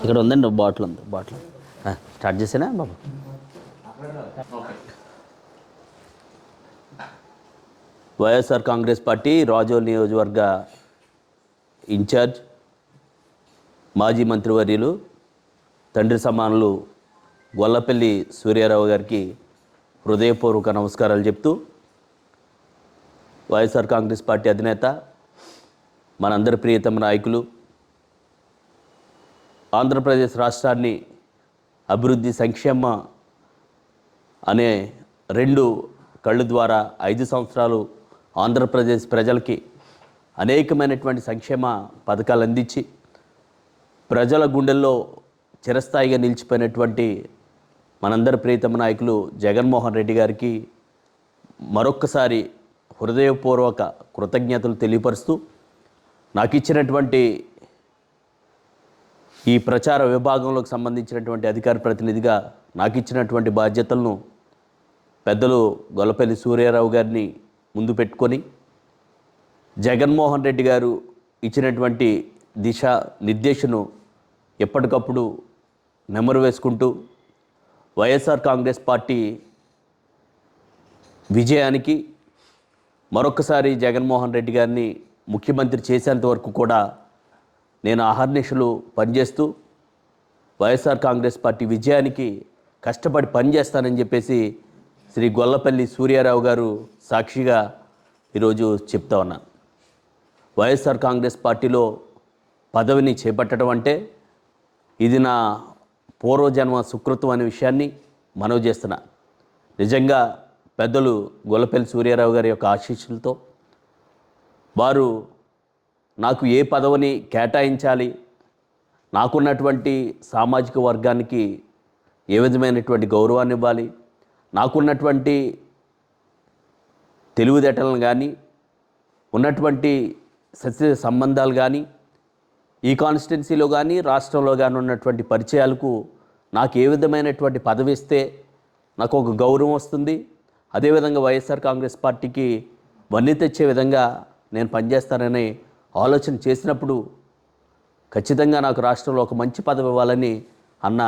ఇక్కడ ఉందండి బాటిల్ ఉంది బాటిల్. స్టార్ట్ చేసేనా బాబు? వైఎస్ఆర్ కాంగ్రెస్ పార్టీ రాజోల్ నియోజకవర్గ ఇన్ఛార్జ్ మాజీ మంత్రివర్యులు తండ్రి సమానులు గొల్లపల్లి సూర్యారావు గారికి హృదయపూర్వక నమస్కారాలు చెప్తూ వైఎస్ఆర్ కాంగ్రెస్ పార్టీ అధినేత మనందరి ప్రియతమ నాయకులు ఆంధ్రప్రదేశ్ రాష్ట్రాన్ని అభివృద్ధి సంక్షేమ అనే రెండు కళ్ళు ద్వారా ఐదు సంవత్సరాలు ఆంధ్రప్రదేశ్ ప్రజలకి అనేకమైనటువంటి సంక్షేమ పథకాలు అందించి ప్రజల గుండెల్లో చిరస్థాయిగా నిలిచిపోయినటువంటి మనందరి ప్రియతమ నాయకులు జగన్మోహన్ రెడ్డి గారికి మరొక్కసారి హృదయపూర్వక కృతజ్ఞతలు తెలియపరుస్తూ నాకు ఇచ్చినటువంటి ఈ ప్రచార విభాగంలోకి సంబంధించినటువంటి అధికార ప్రతినిధిగా నాకు ఇచ్చినటువంటి బాధ్యతలను పెద్దలు గొల్లపల్లి సూర్యారావు గారిని ముందు పెట్టుకొని జగన్మోహన్ రెడ్డి గారు ఇచ్చినటువంటి దిశ నిర్దేశను ఎప్పటికప్పుడు నెమరు వేసుకుంటూ వైఎస్ఆర్ కాంగ్రెస్ పార్టీ విజయానికి మరొకసారి జగన్మోహన్ రెడ్డి గారిని ముఖ్యమంత్రి చేసేంత వరకు కూడా నేను అహర్నిశలు పనిచేస్తూ వైఎస్ఆర్ కాంగ్రెస్ పార్టీ విజయానికి కష్టపడి పనిచేస్తానని చెప్పేసి శ్రీ గొల్లపల్లి సూర్యారావు గారు సాక్షిగా ఈరోజు చెప్తా ఉన్నాను. వైఎస్ఆర్ కాంగ్రెస్ పార్టీలో పదవిని చేపట్టడం అంటే ఇది నా పూర్వజన్మ సుకృతం అనే విషయాన్ని మనవి చేస్తున్నా. నిజంగా పెద్దలు గొల్లపల్లి సూర్యారావు గారి యొక్క ఆశీస్సులతో వారు నాకు ఏ పదవిని కేటాయించాలి నాకున్నటువంటి సామాజిక వర్గానికి ఏ విధమైనటువంటి గౌరవాన్ని ఇవ్వాలి నాకున్నటువంటి తెలివితేటలను కానీ ఉన్నటువంటి సత్య సంబంధాలు కానీ ఈ కాన్స్టిట్యున్సీలో కానీ రాష్ట్రంలో కానీ ఉన్నటువంటి పరిచయాలకు నాకు ఏ విధమైనటువంటి పదవి ఇస్తే నాకు ఒక గౌరవం వస్తుంది. అదేవిధంగా వైఎస్ఆర్ కాంగ్రెస్ పార్టీకి వన్నీ తెచ్చే విధంగా నేను పనిచేస్తానని ఆలోచన చేసినప్పుడు ఖచ్చితంగా నాకు రాష్ట్రంలో ఒక మంచి పదవి ఇవ్వాలని అన్న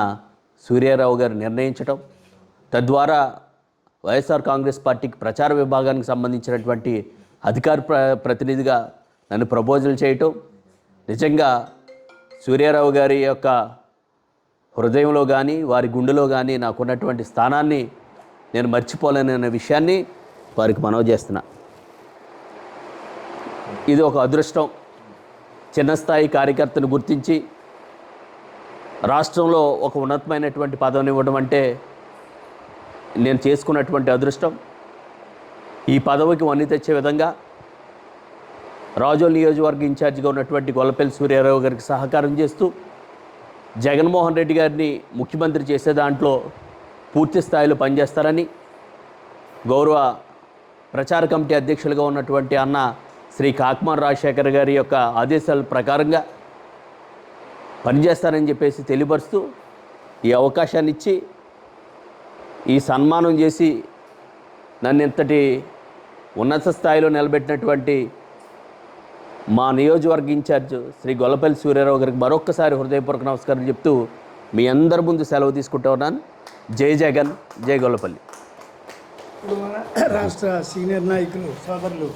సూర్యారావు గారు నిర్ణయించటం తద్వారా వైఎస్ఆర్ కాంగ్రెస్ పార్టీకి ప్రచార విభాగానికి సంబంధించినటువంటి అధికార ప్ర ప్రతినిధిగా నన్ను ప్రపోజల్ చేయటం నిజంగా సూర్యారావు గారి యొక్క హృదయంలో కానీ వారి గుండెలో కానీ నాకున్నటువంటి స్థానాన్ని నేను మర్చిపోలేననే విషయాన్ని వారికి మనవి చేస్తున్నా. ఇది ఒక అదృష్టం. చిన్న స్థాయి కార్యకర్తను గుర్తించి రాష్ట్రంలో ఒక ఉన్నతమైనటువంటి పదవిని ఇవ్వడం అంటే నేను చేసుకున్నటువంటి అదృష్టం. ఈ పదవికి వన్ని తెచ్చే విధంగా రాజోల్ నియోజకవర్గ ఇన్ఛార్జిగా ఉన్నటువంటి గొల్లపల్లి సూర్యారావు గారికి సహకారం చేస్తూ జగన్మోహన్ రెడ్డి గారిని ముఖ్యమంత్రి చేసే దాంట్లో పూర్తి స్థాయిలో పనిచేస్తారని గౌరవ ప్రచార కమిటీ అధ్యక్షులుగా ఉన్నటువంటి అన్న శ్రీ కాకుమార్ రాజశేఖర్ గారి యొక్క ఆదేశాల ప్రకారంగా పనిచేస్తారని చెప్పేసి తెలియపరుస్తూ ఈ అవకాశాన్ని ఇచ్చి ఈ సన్మానం చేసి నన్ను ఇంతటి ఉన్నత స్థాయిలో నిలబెట్టినటువంటి మా నియోజకవర్గ ఇన్ఛార్జ్ శ్రీ గొల్లపల్లి సూర్యారావు గారికి మరొక్కసారి హృదయపూర్వక నమస్కారం చెప్తూ మీ అందరి ముందు సెలవు తీసుకుంటా ఉన్నాను. జై జగన్ జై గొల్లపల్లి. రాష్ట్ర సీనియర్ నాయకులు సోదరులు.